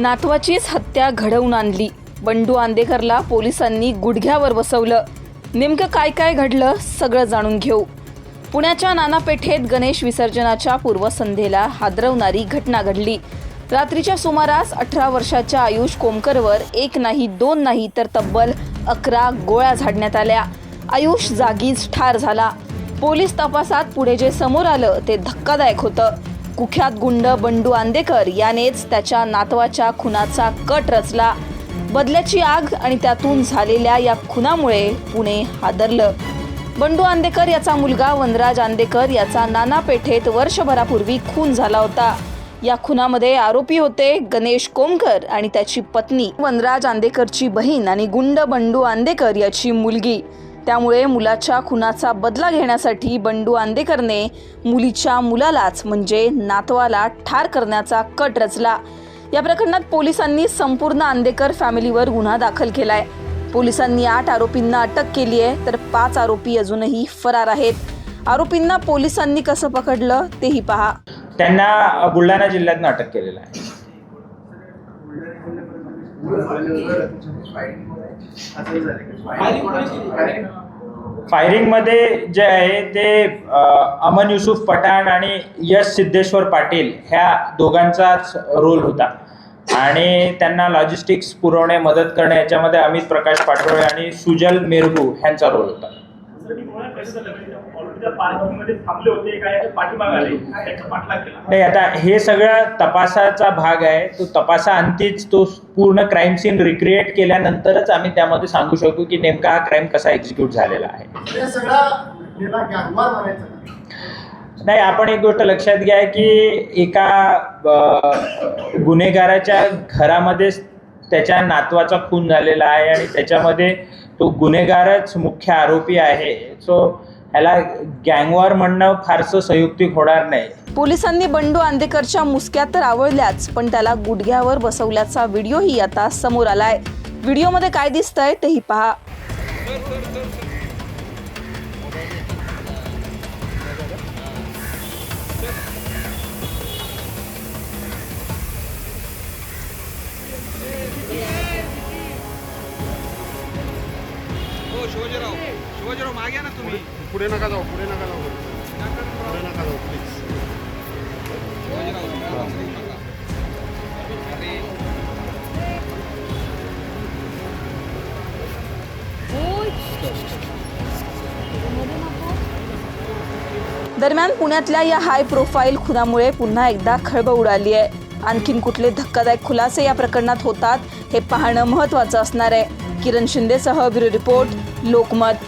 नातवाचीच हत्या घडवून आणली. बंडू आंदेकरला पोलिसांनी गुडघ्यावर बसवलं. नेमकं काय काय घडलं सगळं जाणून घेऊ. पुण्याच्या नानापेठेत गणेश विसर्जनाच्या पूर्वसंध्येला हादरवणारी घटना घडली. रात्रीच्या सुमारास अठरा वर्षाच्या आयुष कोमकरवर एक नाही दोन नाही तर तब्बल अकरा गोळ्या झाडण्यात आल्या. आयुष जागीच ठार झाला. पोलीस तपासात पुढे जे समोर आलं ते धक्कादायक होतं. कुख्यात गुंड बंडू आंदेकर यानेच त्याच्या नातवाच्या खुनाचा कट रचला. बदल्याची आग आणि त्यातून झालेल्या या खुनामुळे पुणे हादरलं. बंडू आंदेकर याचा मुलगा वनराज आंदेकर याचा नाना पेठेत वर्षभरापूर्वी खून झाला होता. या खुनामध्ये आरोपी होते गणेश कोमकर आणि त्याची पत्नी वनराज आंदेकरची बहीण आणि गुंड बंडू आंदेकर याची मुलगी. त्यामुळे मुलाच्या खुनाचा बदला घेण्यासाठी बंडू आंदेकरने मुलीच्या मुलालाच म्हणजे नातवाला ठार करण्याचा कट रचला. या प्रकरणात पोलिसांनी संपूर्ण आंदेकर फॅमिलीवर गुन्हा दाखल केलाय. पोलिसांनी आठ आरोपींना अटक केली आहे तर पाच आरोपी अजूनही फरार आहेत. आरोपींना पोलिसांनी कसं पकडलं तेही पहा. त्यांना बुलढाणा जिल्ह्यातनं अटक केलेलं आहे. फायरिंगमध्ये जे आहे ते अमन युसुफ पठाण आणि यश सिद्धेश्वर पाटील ह्या दोघांचाच रोल होता. आणि त्यांना लॉजिस्टिक्स पुरवणे मदत करणे याच्यामध्ये अमित प्रकाश पाठोळे आणि सुजल मेरगू ह्यांचा रोल होता. नाही आता हे सगळं तपासाचा भाग आहे. तो तपासाअंतीच तो पूर्ण क्राईम सीन रिक्रिएट केल्यानंतरच आम्ही त्यामध्ये सांगू शकू की नेमका हा क्राईम कसा एक्झिक्यूट झालेला आहे. हे? नाही आपण एक गोष्ट लक्षात घ्या की एका गुन्हेगाराच्या घरामध्येच त्याच्या नातवाचा खून झालेला आहे आणि त्याच्यामध्ये तो गुन्हेगारच मुख्य आरोपी आहे. सो ह्याला गँगवॉर म्हणणं फारसं संयुक्तिक होणार नाही. पोलिसांनी बंडू आंदेकरच्या मुसक्यात तर आवळल्याच पण त्याला गुडघ्यावर बसवल्याचा व्हिडिओही आता समोर आलाय. व्हिडिओमध्ये काय दिसतंय तेही पहा. हो शिवाजीराव शिवाजीराव मागे या ना तुम्ही. पुढे नका जाऊ पुढे नका जाऊ. पुढे नका जाऊ प्लीज शिवाजीराव दरम्यान पुण्यातल्या या हाय प्रोफाईल खुनामुळे पुन्हा एकदा खळबळ उडाली आहे. आणखीन कुठले धक्कादायक खुलासे या प्रकरणात होतात हे पाहणं महत्त्वाचं असणार आहे. किरण शिंदेसह ब्युरो रिपोर्ट लोकमत